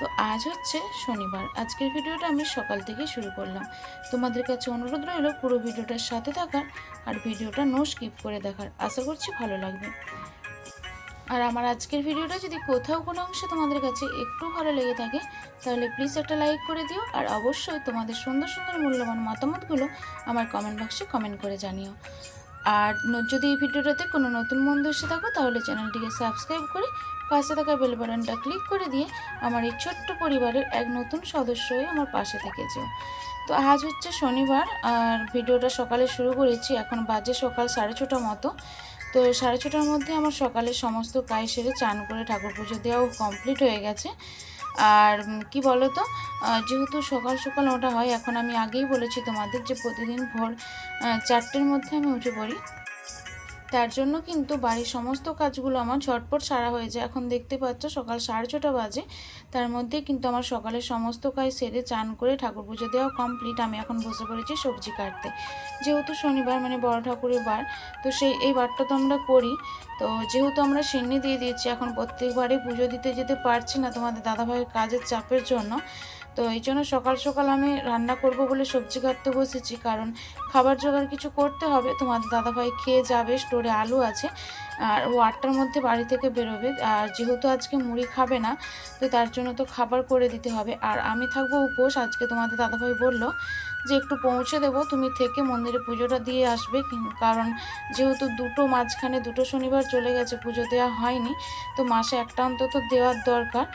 তো আজ হচ্ছে শনিবার। আজকের ভিডিওটা আমি সকাল থেকে শুরু করলাম। তোমাদের কাছে অনুরোধ রইল পুরো ভিডিওটার সাথে থাকার আর ভিডিওটা নো স্কিপ করে দেখার। আশা করছি ভালো লাগবে। আর আমার আজকের ভিডিওটা যদি কোথাও কোনো অংশে তোমাদের কাছে একটু ভালো লেগে থাকে, তাহলে প্লিজ একটা লাইক করে দিও আর অবশ্যই তোমাদের সুন্দর সুন্দর মূল্যবান মতামতগুলো আমার কমেন্ট বক্সে কমেন্ট করে জানিও। আর যদি এই ভিডিওটাতে কোনো নতুন বন্ধু এসে থাকো, তাহলে চ্যানেলটিকে সাবস্ক্রাইব করে পাশে থাকা বেল বাটনটা ক্লিক করে দিয়ে আমার এই ছোট্ট পরিবারের এক নতুন সদস্য হয়ে আমার পাশে থেকেছেও তো আজ হচ্ছে শনিবার আর ভিডিওটা সকালে শুরু করেছি, এখন বাজে সকাল সাড়ে ছটা মতো। তো সাড়ে ছটার মধ্যে আমার সকালে সমস্ত কাজ সেরে চান করে ঠাকুর পুজো দেওয়াও কমপ্লিট হয়ে গেছে। আর কি বলো তো যেহেতু সকাল সকাল ওটা হয়, এখন আমি আগেই বলেছি তোমাদের যে প্রতিদিন ভোর চারটের মধ্যে আমি উঠে পড়ি। তার জন্য কিন্তু বাড়ির সমস্ত কাজগুলো আমার ঝটপট সারা হয়ে যায়। এখন দেখতে পাচ্ছ সকাল সাড়ে ছটা বাজে। তার মধ্যে কিন্তু আমার সকালের সমস্ত কাজ সেরে চান করে ঠাকুর পুজো দেওয়া কমপ্লিট আমি এখন বসে পড়েছি সবজি কাটতে। যেহেতু শনিবার মানে বড় ঠাকুরের বার, তো সেই এই বারটা তো আমরা করি। তো যেহেতু আমরা সিন্নি দিয়ে দিয়েছি, এখন প্রত্যেকবারে পুজো দিতে যেতে পারছি না তোমাদের দাদাভাইয়ের কাজের চাপের জন্য। তো এই জন্য সকাল সকাল আমি রান্না করব বলে সবজি কাটতে বসেছি। কারণ খাবার জোগাড় কিছু করতে হবে। তোমাদের দাদাভাই খেয়ে যাবে, স্টোরে আলু আছে আর ও আটটার মধ্যে বাড়ি থেকে বেরোবে। আর যেহেতু আজকে মুড়ি খাবে না, তো তার জন্য তো খাবার করে দিতে হবে। আর আমি থাকব উপোস, আজকে তোমাদের দাদাভাই বলল যে একটু পৌঁছে দেবো, তুমি থেকে মন্দিরে পুজোটা দিয়ে আসবে। কারণ যেহেতু দুটো মাঝখানে, দুটো শনিবার চলে গেছে, পুজো দেওয়া হয়নি, তো মাসে একটা অন্তত দেওয়ার দরকার।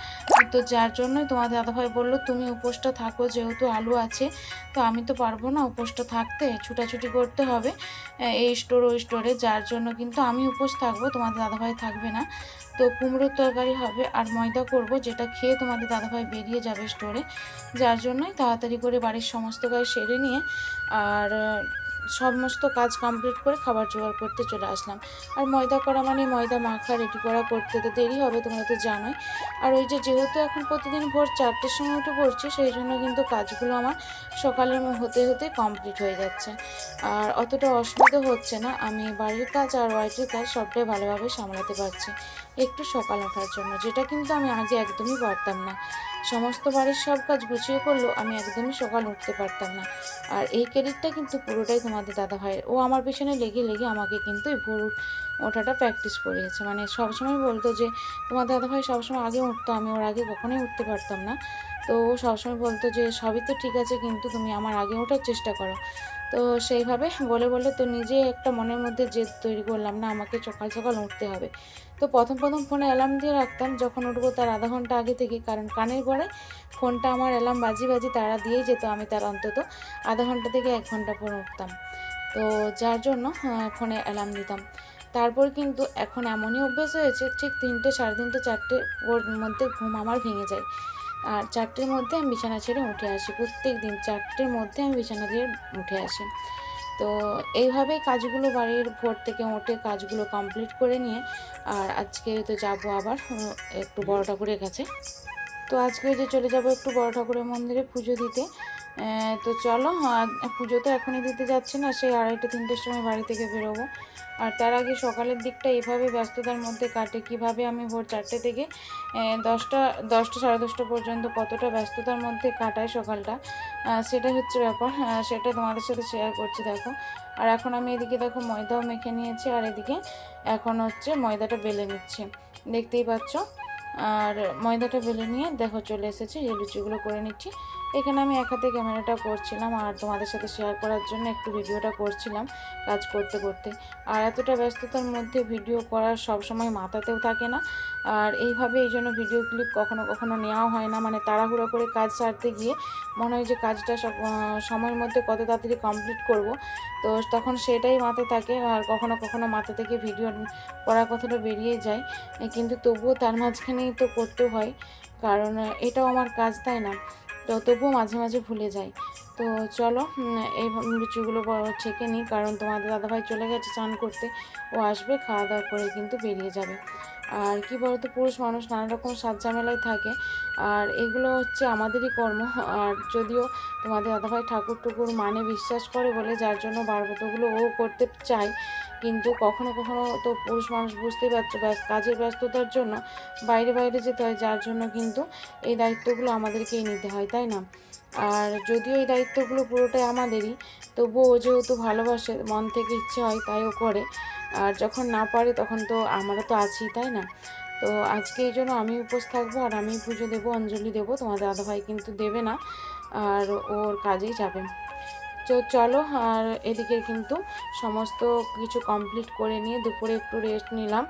তো যার জন্যই তোমাদের দাদাভাই বলল, তুমি উপোসটা থাকো, যেহেতু আলু আছে, তো আমি তো পারব না উপোসটা থাকতে ছুটাছুটি করতে হবে এই স্টোর ওই স্টোরে যার জন্য কিন্তু আমি উপোস থাকব, তোমাদের দাদাভাই থাকবে না। তো কুমড়োর তরকারি হবে আর ময়দা করব, যেটা খেয়ে তোমাদের দাদাভাই বেরিয়ে যাবে স্টোরে যার জন্যই তাড়াতাড়ি করে বাড়ির সমস্ত কাজ সেরে নিয়ে আর সমস্ত কাজ কমপ্লিট করে খাবার জোগাড় করতে চলে আসলাম। আর ময়দা করা মানে ময়দা মাখা, রেডি করা করতে তো দেরি হবে, তোমরা তো জানোই। আর ওই যে যেহেতু এখন প্রতিদিন ভোর চারটের সময় উঠে পড়ছি, সেই জন্য কিন্তু কাজগুলো আমার সকালের হতে হতে কমপ্লিট হয়ে যাচ্ছে। আর অতটা অসুবিধা হচ্ছে না, আমি বাড়ির কাজ আর ওয়াইটের কাজ সবটাই ভালোভাবে সামলাতে পারছি। একটু সকাল ওঠার জন্য, যেটা কিন্তু আমি আগে একদমই পারতাম না। সমস্ত বাড়ির সব কাজ গুছিয়ে করলেও আমি একদমই সকাল উঠতে পারতাম না। আর এই ক্রেডিটটা কিন্তু পুরোটাই তোমাদের দাদা ভাইয়ের। ও আমার পেছনে লেগে লেগে আমাকে কিন্তু এই ভোর ওঠাটা প্র্যাকটিস করিয়েছে। মানে সবসময় বলতো যে তোমার দাদাভাই সবসময় আগে উঠতো, আমি ওর আগে কখনোই উঠতে পারতাম না। তো ও সবসময় বলতো যে, সবই তো ঠিক আছে, কিন্তু তুমি আমার আগে ওঠার চেষ্টা করো। তো সেইভাবে বলে বলে তো নিজে একটা মনের মধ্যে জেদ তৈরি করলাম না, আমাকে সকাল সকাল উঠতে হবে। তো প্রথম প্রথম ফোনে অ্যালার্ম দিয়ে রাখতাম, যখন উঠবো তার আধা ঘণ্টা আগে থেকে, কারণ কানের গড়ায় ফোনটা আমার অ্যালার্ম বাজি বাজি তারা দিয়েই যেত আমি তার অন্তত আধা ঘণ্টা থেকে এক ঘণ্টা পর উঠতাম। তো যার জন্য ফোনে অ্যালার্ম দিতাম। তারপর কিন্তু এখন এমনই অভ্যেস হয়েছে, ঠিক তিনটে সাড়ে তিনটে চারটের ওর মধ্যে ঘুম আমার ভেঙে যায়। আর চারটের মধ্যে আমি বিছানা ছেড়ে উঠে আসি। প্রত্যেক দিন চারটের মধ্যে আমি বিছানা দিয়ে উঠে আসি। তো এইভাবেই কাজগুলো বাড়ির ভোর থেকে উঠে কাজগুলো কমপ্লিট করে নিয়ে আর আজকে তো যাব আবার একটু বড় ঠাকুরের কাছে। তো আজকে যে চলে যাব একটু বড় ঠাকুরের মন্দিরে পুজো দিতে। তো চলো আহ, পুজো তো এখনই দিতে যাচ্ছে না সেই আড়াইটা তিনটের সময় বাড়ি থেকে বেরোবো। আর তার আগে সকালের দিকটা এভাবে ব্যস্ততার মধ্যে কাটে কীভাবে আমি ভোর চারটে থেকে দশটা দশটা সাড়ে দশটা পর্যন্ত কতটা ব্যস্ততার মধ্যে কাটায় সকালটা সেটা হচ্ছে ব্যাপার সেটা তোমাদের সাথে শেয়ার করছি দেখো। আর এখন আমি এদিকে দেখো ময়দাও মেখে নিয়েছি আর এদিকে এখন হচ্ছে ময়দাটা বেলে নিচ্ছি। দেখতেই পাচ্ছ? আর ময়দাটা বেলে নিয়ে দেখো চলে এসেছে এই লুচিগুলো করে নিচ্ছি। এখানে আমি এক হাতে ক্যামেরাটা করছিলাম আর তোমাদের সাথে শেয়ার করার জন্য একটু ভিডিওটা করছিলাম কাজ করতে করতে। আর এতটা ব্যস্ততার মধ্যে ভিডিও করার সব সময় মাথাতেও থাকে না। আর এইভাবে এই জন্য ভিডিও ক্লিপ কখনো কখনো নেওয়া হয় না। মানে তাড়াহুড়ো করে কাজ সারতে গিয়ে মনে হয় যে কাজটা সব সময়ের মধ্যে কত তাড়াতাড়ি কমপ্লিট করব। তো তখন সেটাই মাথায় থাকে আর কখনো কখনো মাথা থেকে ভিডিও করার কথাটা বেরিয়ে যায়। কিন্তু তবুও তার মাঝখানেই তো করতে হয়। কারণ এটাও আমার কাজ, তাই না? তো তবুও মাঝে মাঝে ভুলে যাই। তো চলো এই লুচিগুলো ছেঁকে নিই, কারণ তোমাদের দাদাভাই চলে গেছে চান করতে। ও আসবে খাওয়া দাওয়া করে কিন্তু বেরিয়ে যাবে। আর কি বলতো, পুরুষ মানুষ নানা রকম সাজ ঝামেলায় থাকে। আর এগুলো হচ্ছে আমাদেরই কর্ম। আর যদিও তোমাদের দাদাভাই ঠাকুর টুকুর মানে বিশ্বাস করে বলে, যার জন্য বারবতগুলো ও করতে চায় কিন্তু কখনো কখনো তো পুরুষ মানুষ বুঝতেই পারছ ব্যস্ত কাজের ব্যস্ততার জন্য বাইরে বাইরে যেতে হয়, যার জন্য কিন্তু এই দায়িত্বগুলো আমাদেরকেই নিতে হয়, তাই না? আর যদিও এই দায়িত্বগুলো পুরোটাই আমাদেরই, তবুও ও যেহেতু ভালোবাসে, মন থেকে ইচ্ছে হয় তাই ও করে। আর যখন না পারে তখন তো আমরা তো আছি, তাই না? তো আজকে এই জন্য আমি উপোস থাকব আর আমি পুজো দেবো, অঞ্জলি দেবো, তোমার দাদাভাই কিন্তু দেবে না, আর ওর কাজেই যাবে। তো চলো, আর এদিকে কিন্তু সমস্ত কিছু কমপ্লিট করে নিয়ে দুপুরে একটু রেস্ট নিলাম।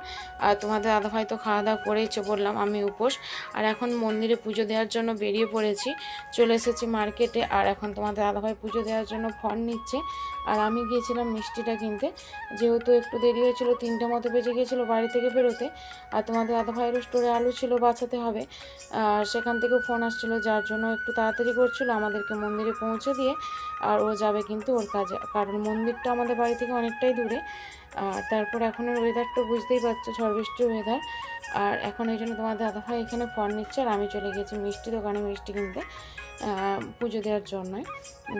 আর তোমাদের দাদাভাই তো খাওয়া দাওয়া করেইছে বললাম আমি উপোস। আর এখন মন্দিরে পুজো দেওয়ার জন্য বেরিয়ে পড়েছি। চলে এসেছি মার্কেটে আর এখন তোমাদের দাদাভাই পুজো দেওয়ার জন্য ফোন নিচ্ছে। আর আমি গিয়েছিলাম মিষ্টিটা কিনতে। যেহেতু একটু দেরি হয়েছিল, তিনটে মতো বেজে গিয়েছিল বাড়ি থেকে বেরোতে। আর তোমাদের দাদাভাইয়েরও স্টোরে আলু ছিল, বাঁচাতে হবে। আর সেখান থেকেও ফোন আসছিল, যার জন্য একটু তাড়াতাড়ি করছিল আমাদেরকে মন্দিরে পৌঁছে দিয়ে। আর ও যাবে কিন্তু ওর কাজে। কারণ মন্দিরটা আমাদের বাড়ি থেকে অনেকটাই দূরে। আর তারপর এখনের ওয়েদারটা বুঝতেই পারছ ঝড় বৃষ্টির ওয়েদার আর এখন এই জন্য তোমাদের দাদাভাই এখানে ফোন নিচ্ছে আর আমি চলে গেছি মিষ্টি দোকানে মিষ্টি কিনতে পুজো দেওয়ার জন্যই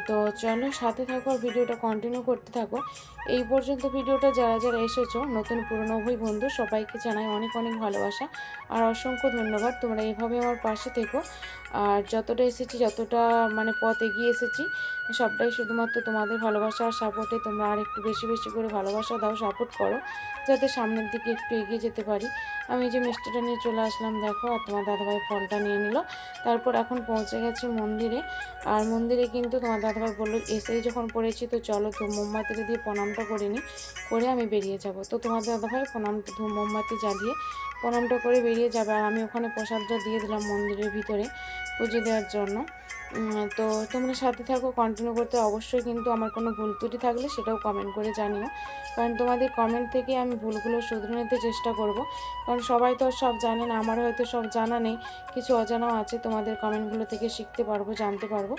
তো চলো সাথে থাকো আর ভিডিওটা কন্টিনিউ করতে থাকো। এই পর্যন্ত ভিডিওটা যারা যারা এসেছ, নতুন পুরনো উভয় বন্ধু, সবাইকে জানাই অনেক অনেক ভালোবাসা। আর অসংখ্য ধন্যবাদ। তোমরা এইভাবে আমার পাশে থেকো। আর যতটা এসেছি, যতটা মানে পথ এগিয়ে এসেছি, সবটাই শুধুমাত্র তোমাদের ভালোবাসা আর সাপোর্টে তোমরা আর একটু বেশি বেশি করে ভালোবাসা দাও সাপোর্ট করো, যাতে সামনের দিকে একটু এগিয়ে যেতে পারি। আমি যে মিষ্টিটা নিয়ে চলে আসলাম, দেখো, আর তোমার দাদাভাই ফলটা নিয়ে নিল। তারপর এখন পৌঁছে গেছি মন্দিরে। আর মন্দিরে কিন্তু তোমার দাদাভাই বলল এসেই যখন পড়েছি, তো চলো ধূপ মোমবাতিটা দিয়ে প্রণামটা করে নিই করে আমি বেরিয়ে যাব। তো তোমার দাদাভাই প্রণামটা ধূপ মোমবাতি জ্বালিয়ে প্রণামটা করে বেরিয়ে যাবে। আর আমি ওখানে প্রসাদটা দিয়ে দিলাম মন্দিরের ভিতরে। পুজো দেওয়ার জন্য। তো তোমরা সাথে থাকো কন্টিনিউ করতে অবশ্যই কিন্তু আমার কোনো ভুল ত্রুটি থাকলে সেটাও কমেন্ট করে জানিও। কারণ তোমাদের কমেন্ট থেকে আমি ভুলগুলো শুধরে নিতে চেষ্টা করব। কারণ সবাই তো সব জানে না আমার হয়তো সব জানা নেই। কিছু অজানাও আছে, তোমাদের কমেন্টগুলো থেকে শিখতে পারব, জানতে পারব।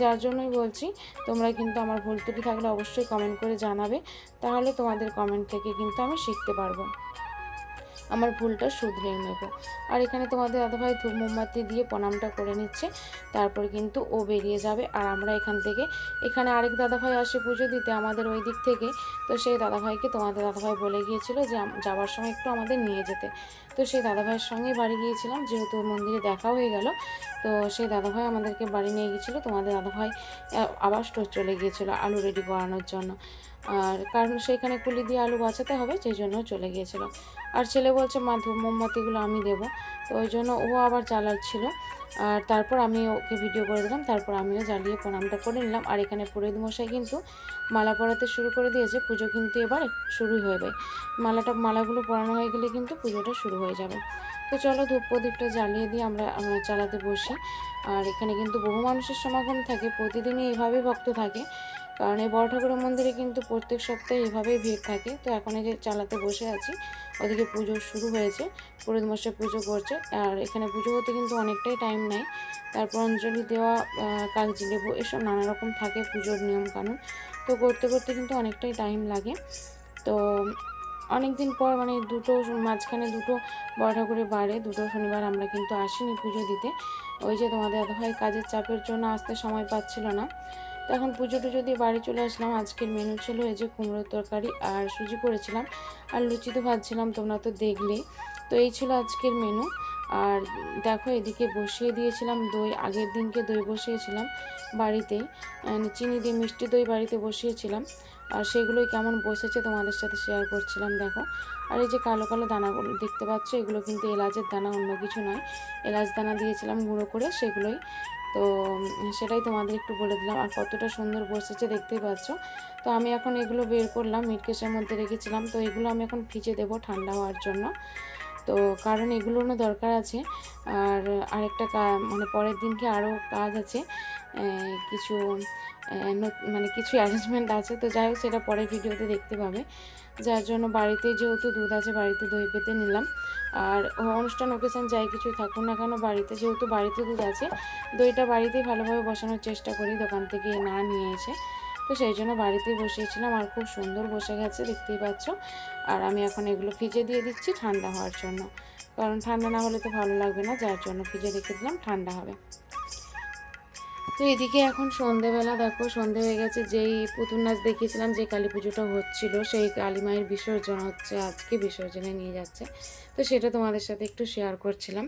যার জন্যই বলছি, তোমরা কিন্তু আমার ভুল ত্রুটি থাকলে অবশ্যই কমেন্ট করে জানাবে। তাহলে তোমাদের কমেন্ট থেকে কিন্তু আমি শিখতে পারব। আমার ভুলটা শুধরে নেব। আর এখানে তোমাদের দাদাভাই ধূপ মোমবাতি দিয়ে প্রণামটা করে নিচ্ছে। তারপর কিন্তু ও বেরিয়ে যাবে আর আমরা এখান থেকে, এখানে আরেক দাদাভাই আসে পুজো দিতে আমাদের ওই দিক থেকে। তো সেই দাদাভাইকে তোমাদের দাদাভাই বলে গিয়েছিল যে যাওয়ার সময় একটু আমাদের নিয়ে যেতে। তো সেই দাদাভাইয়ের সঙ্গেই বাড়ি গিয়েছিলাম, যেহেতু মন্দিরে দেখা হয়ে গেল। তো সেই দাদাভাই আমাদেরকে বাড়ি নিয়ে গিয়েছিল। তোমাদের দাদাভাই আবার স্টোর চলে গিয়েছিল আলু রেডি করানোর জন্য। আর কারণ সেখানে কুলি দিয়ে আলু বাঁচাতে হবে, সেই জন্য চলে গিয়েছিল। আর ছেলে বলছে, মা, ধূপ মোমবাতিগুলো আমি দেবো। তো ওই জন্য ও আবার জ্বালাচ্ছিল আর তারপর আমি ওকে ভিডিও করে দিলাম, তারপর আমিও জ্বালিয়ে প্রণামটা করে নিলাম। আর এখানে পুরোহিত মশাই কিন্তু মালা পরাতে শুরু করে দিয়েছে, পুজো কিন্তু এবার শুরুই হবে মালাটা, মালাগুলো পরানো হয়ে গেলে কিন্তু পুজোটা শুরু হয়ে যাবে। তো চলো ধূপ প্রদীপটা জ্বালিয়ে দিয়ে আমরা আমরা চালাতে বসি। আর এখানে কিন্তু বহু মানুষের সমাগম থাকে, প্রতিদিনই এইভাবেই ভক্ত থাকে। কারণ এই বড় ঠাকুরের মন্দিরে কিন্তু প্রত্যেক সপ্তাহে এভাবেই ভিড় থাকে। তো এখন এই যে চালাতে বসে আছি, ওদিকে পুজো শুরু হয়েছে, পুরোহিত মশাই পুজো করছে। আর এখানে পুজো হতে কিন্তু অনেকটাই টাইম নেয়। তারপর অঞ্জলি দেওয়া কাগজি লেবু এসব নানা রকম থাকে পুজোর নিয়ম কানুন। তো করতে করতে কিন্তু অনেকটাই টাইম লাগে। তো অনেক দিন পর মানে দুটো মাঝখানে দুটো বড় ঠাকুরের বারে দুটো শনিবার আমরা কিন্তু আসিনি পুজো দিতে। ওই যে তোমাদের দাদাভাই কাজের চাপের জন্য আসতে সময় পাচ্ছিল না। তো এখন পুজো টুজো দিয়ে বাড়ি চলে আসলাম। আজকের মেনু ছিল এই যে কুমড়োর তরকারি আর সুজি করেছিলাম। আর লুচি তো ভাজছিলাম তোমরা তো দেখলেই তো এই ছিল আজকের মেনু আর দেখো এদিকে বসিয়ে দিয়েছিলাম দই। আগের দিনকে দই বসিয়েছিলাম বাড়িতেই। আহ, চিনি দিয়ে মিষ্টি দই বাড়িতে বসিয়েছিলাম। আর সেগুলোই কেমন বসেছে তোমাদের সাথে শেয়ার করছিলাম দেখো। আর এই যে কালো কালো দানাগুলো দেখতে পাচ্ছ এগুলো কিন্তু এলাচের দানা অন্য কিছু নয়। এলাচ দানা দিয়েছিলাম গুঁড়ো করে সেগুলোই তো সেটাই তোমাদের একটু বলে দিলাম। আর কতটা সুন্দর বসেছে দেখতেই পাচ্ছ। তো আমি এখন এগুলো বের করলাম মিটকেশের মধ্যে রেখেছিলাম। তো এগুলো আমি এখন ভিজে দেবো ঠান্ডা হওয়ার জন্য। তো কারণ এগুলোরও দরকার আছে। আর আরেকটা মানে পরের দিনকে আরও কাজ আছে কিছু মানে কিছু অ্যারেঞ্জমেন্ট আছে, তো যাই হোক সেটা পরের ভিডিওতে দেখতে পাবে। যার জন্য বাড়িতে যেহেতু দুধ আছে, বাড়িতে দই পেতে নিলাম। আর অনুষ্ঠান ওকেশন যাই কিছু থাকুক না কেন, বাড়িতে যেহেতু বাড়িতে দুধ আছে, দইটা বাড়িতেই ভালোভাবে বসানোর চেষ্টা করি, দোকান থেকে না নিয়ে এসে। তো সেই জন্য বাড়িতেই বসিয়েছিলাম, আর খুব সুন্দর বসে গেছে, দেখতেই পাচ্ছ। আর আমি এখন এগুলো ফ্রিজে দিয়ে দিচ্ছি, ঠান্ডা হওয়ার জন্য। কারণ ঠান্ডা না হলে তো ভালো লাগবে না, যার জন্য ফ্রিজে রেখে দিলাম, ঠান্ডা হবে। তো এদিকে এখন সন্ধেবেলা, দেখো সন্ধে হয়ে গেছে, যেই পুতুল নাচ দেখিয়েছিলাম, যে কালী পুজোটা হচ্ছিল, সেই কালী মায়ের বিসর্জন হচ্ছে, আজকে বিসর্জনে নিয়ে যাচ্ছে। তো সেটা তোমাদের সাথে একটু শেয়ার করছিলাম।